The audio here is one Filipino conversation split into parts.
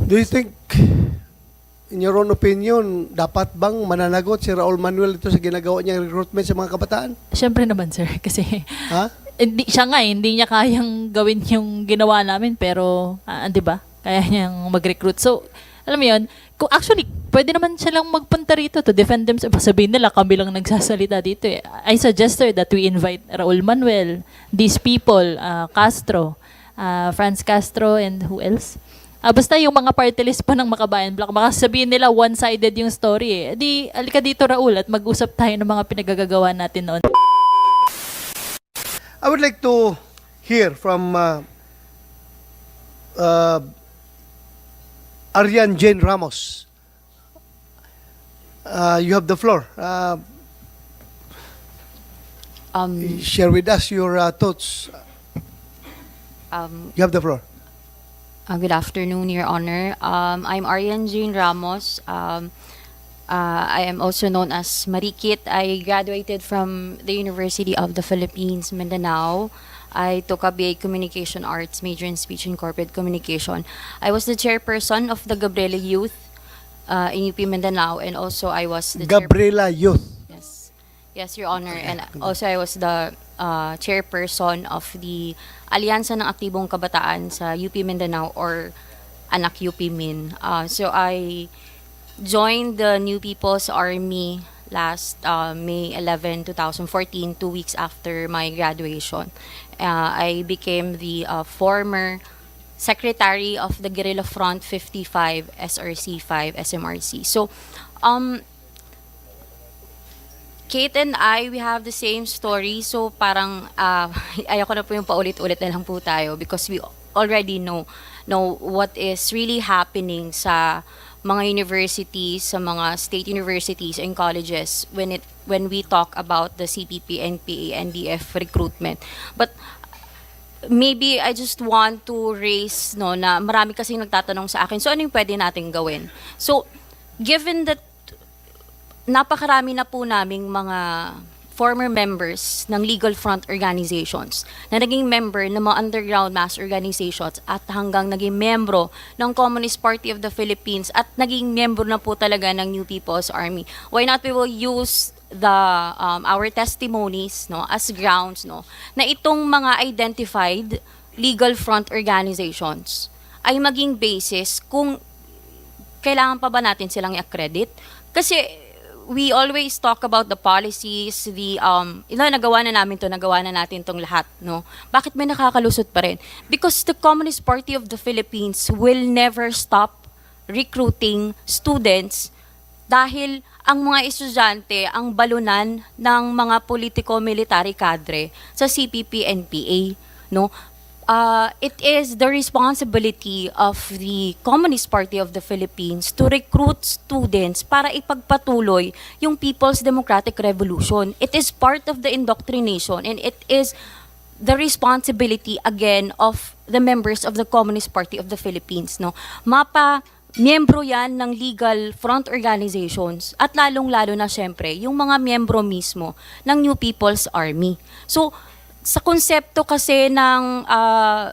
Do you think, in your own opinion, dapat bang mananagot si Raul Manuel ito sa ginagawa niyang recruitment sa mga kabataan? Siyempre naman, sir. Kasi Ha? hindi, siya nga, eh, hindi niya kayang gawin yung ginawa namin. Pero, ah, di ba? Kaya niyang mag-recruit. So, alam mo yun, kung actually, pwede naman siya lang magpunta rito to defend themselves. Sabihin nila, kami lang nagsasalita dito eh. I suggest sir that we invite Raul Manuel, these people, ah, Castro, ah, Franz Castro, and who else? Ah, basta yung mga party list po ng Makabayan Black, baka sabihin nila one-sided yung story eh. Di, alika dito Raul at mag-usap tayo ng mga pinagagagawa natin noon. I would like to hear from uh, uh, Arian Jane Ramos. Uh, you have the floor. Uh, Um, share with us your uh, thoughts. um, You have the floor. Uh, good afternoon, Your Honor. Um, I'm Arian Jean Ramos. Um, uh, I am also known as Marikit. I graduated from the University of the Philippines, Mindanao. I took a BA Communication Arts, major in Speech and Corporate Communication. I was the chairperson of the Gabriela Youth uh, in UP Mindanao, and also I was the chair- Gabriela Youth. Yes. Yes, Your Honor. And also I was the uh, chairperson of the Alyansa ng Aktibong Kabataan sa UP Mindanao or Anak UP Min. Uh, so I joined the New People's Army last uh, May 11, 2014, two weeks after my graduation. Uh, I became the uh, former secretary of the Guerrilla Front 55, SRC 5, SMRC. So, um, Kate and I, we have the same story. So parang uh, ayoko na po yung paulit-ulit na lang po tayo because we already know know what is really happening sa mga universities, sa mga state universities and colleges when it when we talk about the CPP, NPA, NDF recruitment. But maybe I just want to raise no na marami kasi nagtatanong sa akin. So ano yung pwede nating gawin? So given that napakarami na po naming mga former members ng legal front organizations na naging member ng mga underground mass organizations at hanggang naging membro ng Communist Party of the Philippines at naging membro na po talaga ng New People's Army. Why not we will use the um, our testimonies no as grounds no na itong mga identified legal front organizations ay maging basis kung kailangan pa ba natin silang i-accredit? Kasi we always talk about the policies, the um, ila nagawa na namin to, nagawa na natin tong lahat, no? Bakit may nakakalusot pa rin? Because the Communist Party of the Philippines will never stop recruiting students dahil ang mga estudyante ang balunan ng mga politiko-military cadre sa CPP NPA, no? Uh, it is the responsibility of the Communist Party of the Philippines to recruit students para ipagpatuloy yung People's Democratic Revolution. It is part of the indoctrination and it is the responsibility again of the members of the Communist Party of the Philippines. No? Mapa miyembro yan ng legal front organizations at lalong-lalo na syempre yung mga miyembro mismo ng New People's Army. So, sa konsepto kasi ng ah,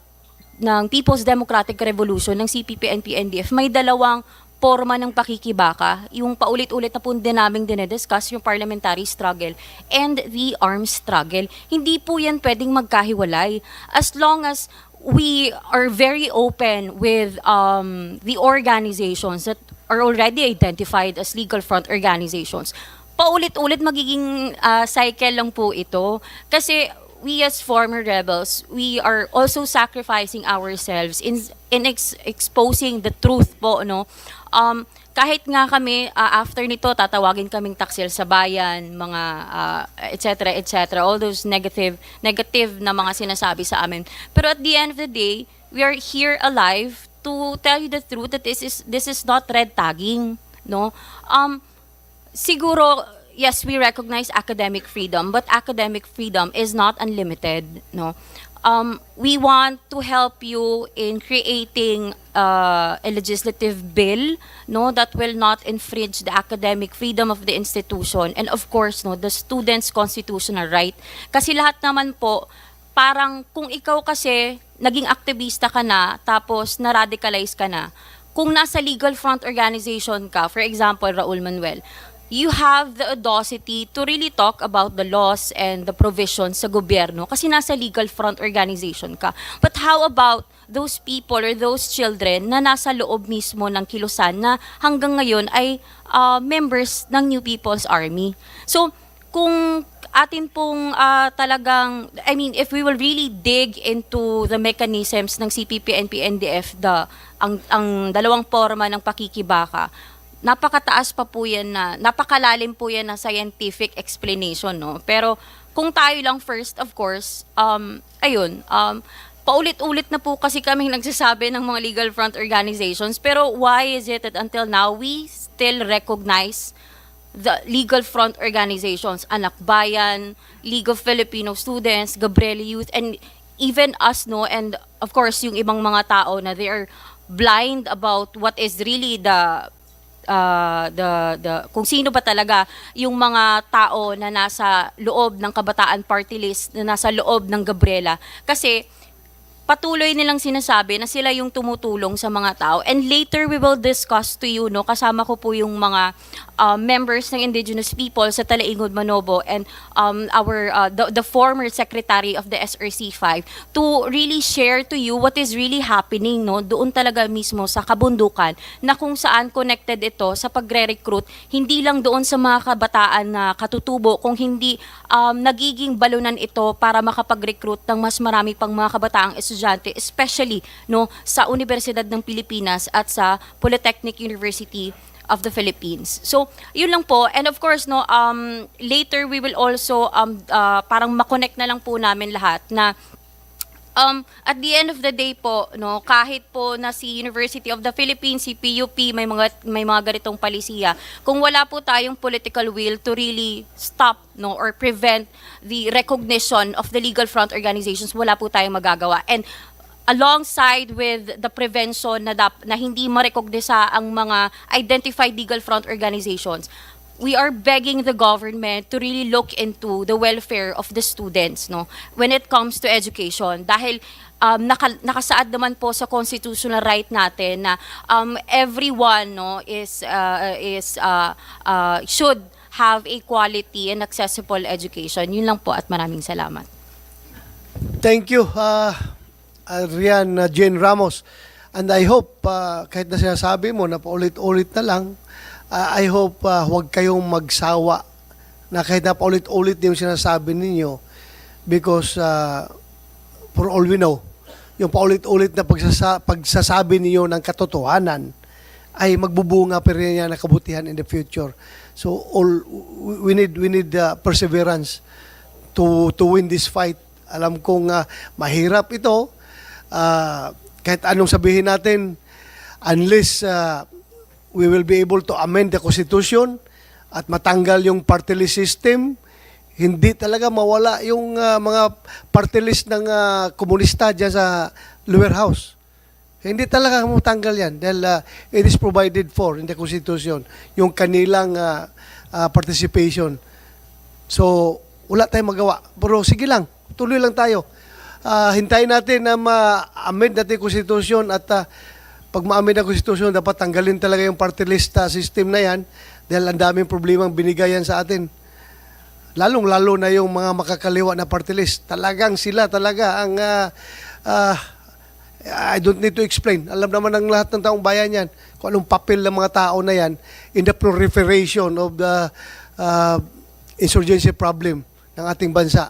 ng People's Democratic Revolution ng CPP and PNDF may dalawang forma ng pakikibaka, yung paulit-ulit na po din namin dinediscuss, yung parliamentary struggle and the armed struggle. Hindi po yan pwedeng magkahiwalay. As long as we are very open with um, the organizations that are already identified as legal front organizations, paulit-ulit magiging ah, cycle lang po ito. Kasi we as former rebels, we are also sacrificing ourselves in in ex- exposing the truth po, no? Um, kahit nga kami ah, after nito tatawagin kaming taksil sa bayan, mga ah, et cetera, et cetera, all those negative negative na mga sinasabi sa amin. Pero at the end of the day, we are here alive to tell you the truth that this is this is not red tagging, no? Um siguro yes we recognize academic freedom but academic freedom is not unlimited no? Um, we want to help you in creating uh, a legislative bill no that will not infringe the academic freedom of the institution and of course no the students constitutional right. Kasi lahat naman po parang kung ikaw kasi naging aktivista ka na tapos na-radicalize ka na kung nasa legal front organization ka, for example, Raul Manuel, you have the audacity to really talk about the laws and the provisions sa gobyerno kasi nasa legal front organization ka. But how about those people or those children na nasa loob mismo ng kilusan na hanggang ngayon ay ah, members ng New People's Army? So, kung atin pong ah, talagang, I mean, if we will really dig into the mechanisms ng CPP, NP, NDF, the, ang, ang dalawang forma ng pakikibaka, napakataas pa po yan na, napakalalim po yan na scientific explanation, no? Pero kung tayo lang first, of course, um, ayun, um, paulit-ulit na po kasi kaming nagsasabi ng mga legal front organizations, pero why is it that until now, we still recognize the legal front organizations, Anak Bayan, League of Filipino Students, Gabriel Youth, and even us, no, and of course, yung ibang mga tao na they are blind about what is really the uh, the the kung sino ba talaga yung mga tao na nasa loob ng Kabataan Party List, na nasa loob ng Gabriela. Kasi patuloy nilang sinasabi na sila yung tumutulong sa mga tao. And later we will discuss to you, no, kasama ko po yung mga uh, members ng indigenous people sa Talaingod Manobo and um, our uh, the, the former secretary of the SRC5 to really share to you what is really happening no doon talaga mismo sa kabundukan na kung saan connected ito sa pagre-recruit hindi lang doon sa mga kabataan na katutubo kung hindi um, nagiging balunan ito para makapag-recruit ng mas marami pang mga kabataang estudyante especially no sa Universidad ng Pilipinas at sa Polytechnic University of the Philippines. So, yun lang po. And of course, no, um, later we will also um, uh, parang makonect na lang po namin lahat na um, at the end of the day po, no, kahit po na si University of the Philippines, si PUP, may mga may mga ganitong palisiya, kung wala po tayong political will to really stop no or prevent the recognition of the legal front organizations, wala po tayong magagawa. And alongside with the prevention na, dap, na hindi marekognisa ang mga identified legal front organizations, we are begging the government to really look into the welfare of the students no? When it comes to education dahil um, naka, nakasaad naman po sa constitutional right natin na um, everyone no is uh, is uh, uh, should have a quality and accessible education. Yun lang po at maraming salamat. Thank you, uh, Rian uh, Jane Ramos. And I hope, uh, kahit na sinasabi mo na paulit-ulit na lang, uh, I hope uh, huwag kayong magsawa na kahit na paulit-ulit yung sinasabi ninyo because uh, for all we know, yung paulit-ulit na pagsasa- pagsasabi ninyo ng katotohanan ay magbubunga pa rin yan na kabutihan in the future. So all we need we need uh, perseverance to to win this fight. Alam kong uh, mahirap ito. Uh, kahit anong sabihin natin, unless uh, we will be able to amend the Constitution at matanggal yung party list system, hindi talaga mawala yung uh, mga party list ng uh, komunista dyan sa lower house. Hindi talaga matanggal yan dahil uh, it is provided for in the Constitution, yung kanilang uh, uh, participation. So, wala tayong magawa. Pero sige lang, tuloy lang tayo. Ah, hintayin natin na ma-amend natin yung Constitution at ah, pag ma-amend ang Constitution, dapat tanggalin talaga yung party list ah, system na yan dahil ang daming problemang binigayan sa atin. Lalong-lalo na yung mga makakaliwa na party list. Talagang sila talaga ang ah, ah, I don't need to explain. Alam naman ng lahat ng taong bayan yan kung anong papel ng mga tao na yan in the proliferation of the uh, insurgency problem ng ating bansa.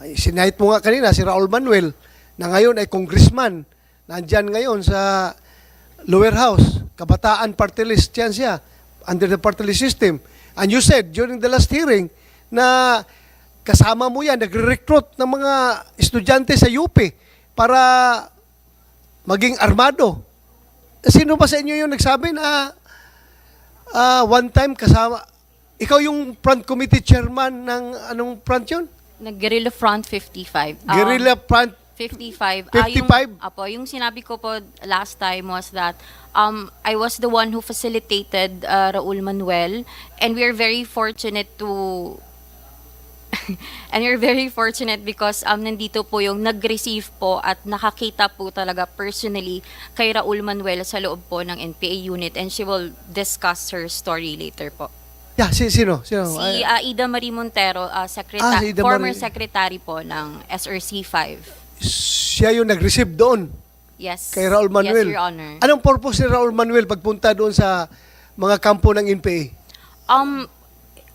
Ay, Sinahit mo nga kanina si Raul Manuel na ngayon ay congressman. Nandyan ngayon sa lower house. Kabataan party list yan siya under the party list system. And you said during the last hearing na kasama mo yan, nagre-recruit ng mga estudyante sa UP para maging armado. Sino ba sa inyo yung nagsabi na ah, one time kasama, ikaw yung front committee chairman ng anong front yun? nag-guerrilla front 55 Um, Guerrilla front 55. Ah, yung, 55? apo, yung sinabi ko po last time was that um, I was the one who facilitated uh, Raul Manuel and we are very fortunate to and we're very fortunate because um, nandito po yung nag-receive po at nakakita po talaga personally kay Raul Manuel sa loob po ng NPA unit and she will discuss her story later po. Yeah, si, sino? Sino? Si uh, Ida Marie Montero, uh, secreta- Ah, si Ida former Marie. secretary po ng SRC 5. Siya yung nag-receive doon Yes. kay Raul Manuel. Yes, Your Honor. Anong purpose ni Raul Manuel pagpunta doon sa mga kampo ng NPA? Um,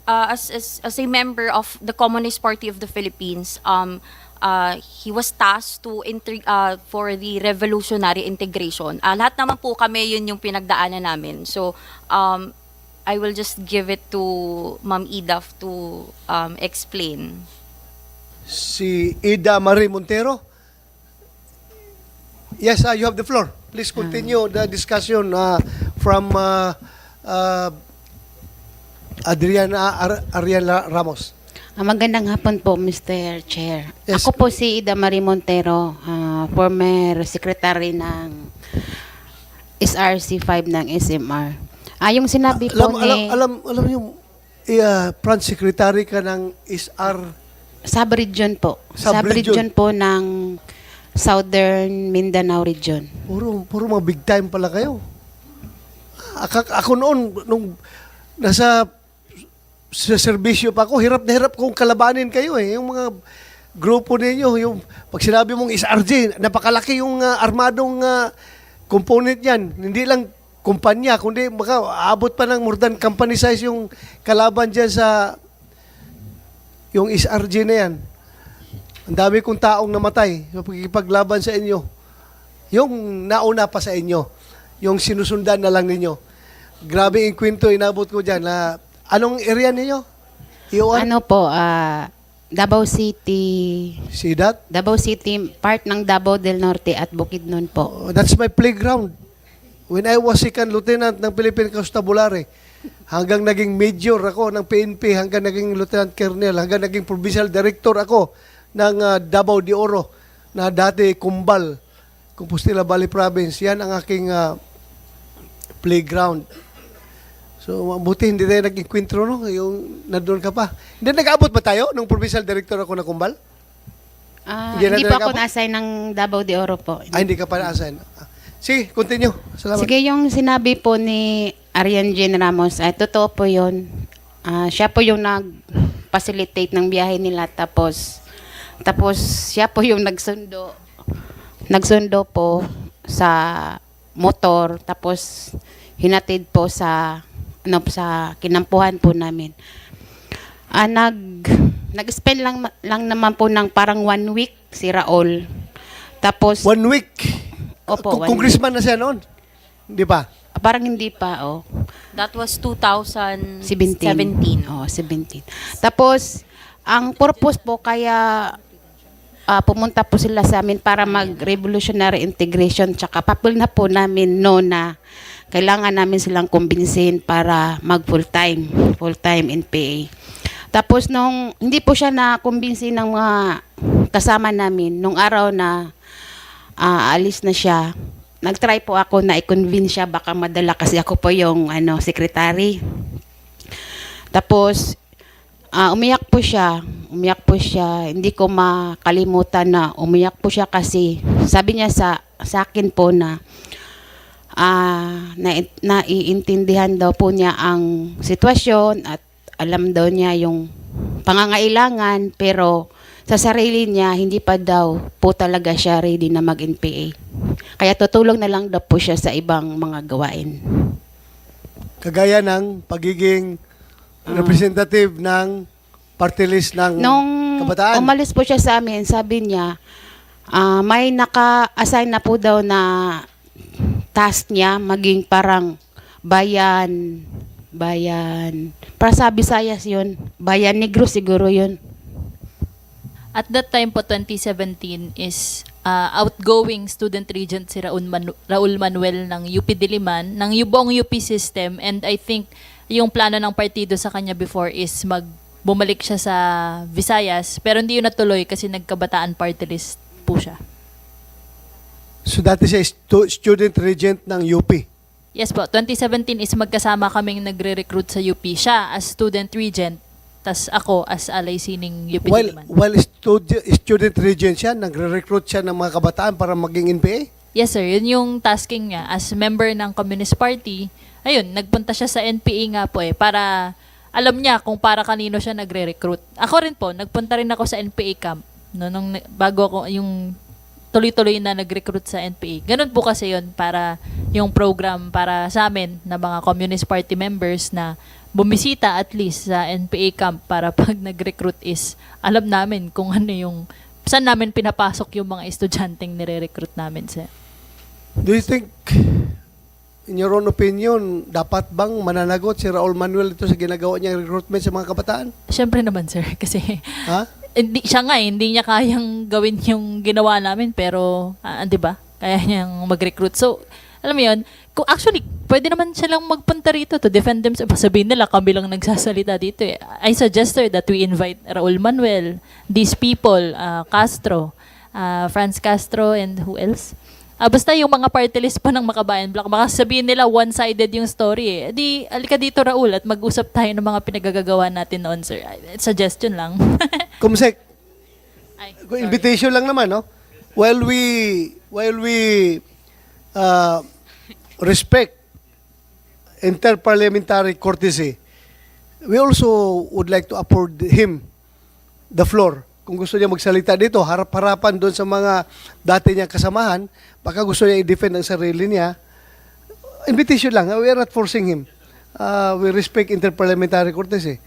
uh, as, as, as a member of the Communist Party of the Philippines, um, uh, he was tasked to inter- uh, for the revolutionary integration. Uh, lahat naman po kami yun yung pinagdaanan namin. So, um, I will just give it to Ma'am Idaf to um, explain. Si Ida Marie Montero? Yes, uh, you have the floor. Please continue the discussion uh, from uh, uh, Adriana Ar- Ariela Ramos. Ah, Magandang hapon po, Mr. Chair. Yes. Ako po si Ida Marie Montero, ah, former secretary ng SRC 5 ng SMR. Ah, yung sinabi po Alam, ni alam, alam, alam yung uh, Front Secretary ka ng SR sub-region po. Sub-region. Sub-region po ng Southern Mindanao region. Puro, puro mga big time pala kayo. Ako, ako noon, nung nasa sa serbisyo pa ako, hirap na hirap kong kalabanin kayo eh. Yung mga grupo ninyo, yung pag sinabi mong SRJ, napakalaki yung ah, armadong ah, component yan. Hindi lang kumpanya, kundi baka abot pa ng more than company size yung kalaban dyan sa yung SRJ na yan. Ang dami kong taong namatay sa pagkikipaglaban sa inyo. Yung nauna pa sa inyo, yung sinusundan na lang ninyo. Grabe yung kwento inabot ko dyan. Na, anong area ninyo? Iwan? Ano po, ah, Davao City, See that? Davao City, part ng Davao del Norte at Bukidnon po. Oh, that's my playground. When I was second lieutenant ng Philippine Constabulary, hanggang naging major ako ng PNP, hanggang naging lieutenant colonel, hanggang naging provincial director ako ng ah, Davao de Oro, na dati Kumbal, Compostela Valley Province. Yan ang aking ah, playground. So, mabuti hindi tayo nag-enkwentro, no? Yung nandun ka pa. Hindi, nag-abot ba tayo nung provincial director ako ng Kumbal? Ah, Hindi na hindi po ako na-assign ng Davao de Oro po. Ay, hindi ka pa na-assign. Ah, Sige, continue. Salamat. Sige, yung sinabi po ni Arian Jean Ramos, ay totoo po yun. Ah, siya po yung nag-facilitate ng biyahe nila tapos tapos siya po yung nagsundo nagsundo po sa motor tapos hinatid po sa ano sa kinampuhan po namin. Ah, nag nag-spend lang lang naman po ng parang one week si Raul. Tapos One week. Opo, Kung one congressman na siya noon. Di ba? parang hindi pa oh. That was 2017. 17. Oh, 17. Tapos, ang purpose po kaya ah, pumunta po sila sa amin para mag-revolutionary integration tsaka papel na po namin no na kailangan namin silang kumbinsin para mag full-time, full-time NPA. Tapos nung hindi po siya na kumbinsin ng mga kasama namin nung araw na ah, alis na siya, nagtry po ako na i-convince siya baka madala kasi ako po yung ano secretary. Tapos ah, umiyak po siya, umiyak po siya. Hindi ko makalimutan na umiyak po siya kasi sabi niya sa sa akin po na ah na, naiintindihan daw po niya ang sitwasyon at alam daw niya yung pangangailangan pero sa sarili niya hindi pa daw po talaga siya ready na mag-NPA. Kaya tutulong na lang daw po siya sa ibang mga gawain. Kagaya ng pagiging representative ng party list ng Nung kabataan. umalis po siya sa amin, sabi niya, ah, may naka-assign na po daw na task niya maging parang bayan, bayan. Para sa Visayas yun, bayan negro siguro yun. At that time po, 2017, is uh, outgoing student regent si Raul, Manu- Raul Manuel ng UP Diliman, ng yu- buong UP system. And I think yung plano ng partido sa kanya before is mag bumalik siya sa Visayas. Pero hindi yun natuloy kasi nagkabataan party list po siya. So dati siya stu- student regent ng UP. Yes po, 2017 is magkasama kaming nagre-recruit sa UP. Siya as student regent, tas ako as alay sining UP While, Diliman. while studi- student regent siya, nagre-recruit siya ng mga kabataan para maging NPA? Yes sir, yun yung tasking niya as member ng Communist Party. Ayun, nagpunta siya sa NPA nga po eh para alam niya kung para kanino siya nagre-recruit. Ako rin po, nagpunta rin ako sa NPA camp no, nung bago ako yung tuloy-tuloy na nag-recruit sa NPA. Ganun po kasi yun para yung program para sa amin na mga Communist Party members na bumisita at least sa NPA camp para pag nag-recruit is alam namin kung ano yung saan namin pinapasok yung mga estudyanteng nire-recruit namin sa Do you think, in your own opinion, dapat bang mananagot si Raul Manuel ito sa ginagawa niyang recruitment sa mga kabataan? Siyempre naman sir kasi Ha? hindi siya nga eh, hindi niya kayang gawin yung ginawa namin pero ah, 'di ba? Kaya niyang mag-recruit. So, alam mo 'yun, kung actually pwede naman siya lang magpunta rito to defend themselves. Sabihin nila kami lang nagsasalita dito eh. I suggest sir that we invite Raul Manuel, these people, ah, Castro, ah, Franz Castro and who else? Ah, basta yung mga party list po ng Makabayan Block, baka sabihin nila one-sided yung story eh. Di, alika dito Raul at mag-usap tayo ng mga pinagagagawa natin noon, sir. Ay, Suggestion lang. Kumsek, Ay, Kung invitation lang naman, no? While we while we uh, respect interparliamentary courtesy, we also would like to afford him the floor. Kung gusto niya magsalita dito, harap-harapan doon sa mga dati niyang kasamahan, baka gusto niya i-defend ang sarili niya, invitation lang. We are not forcing him. Uh, we respect interparliamentary courtesy.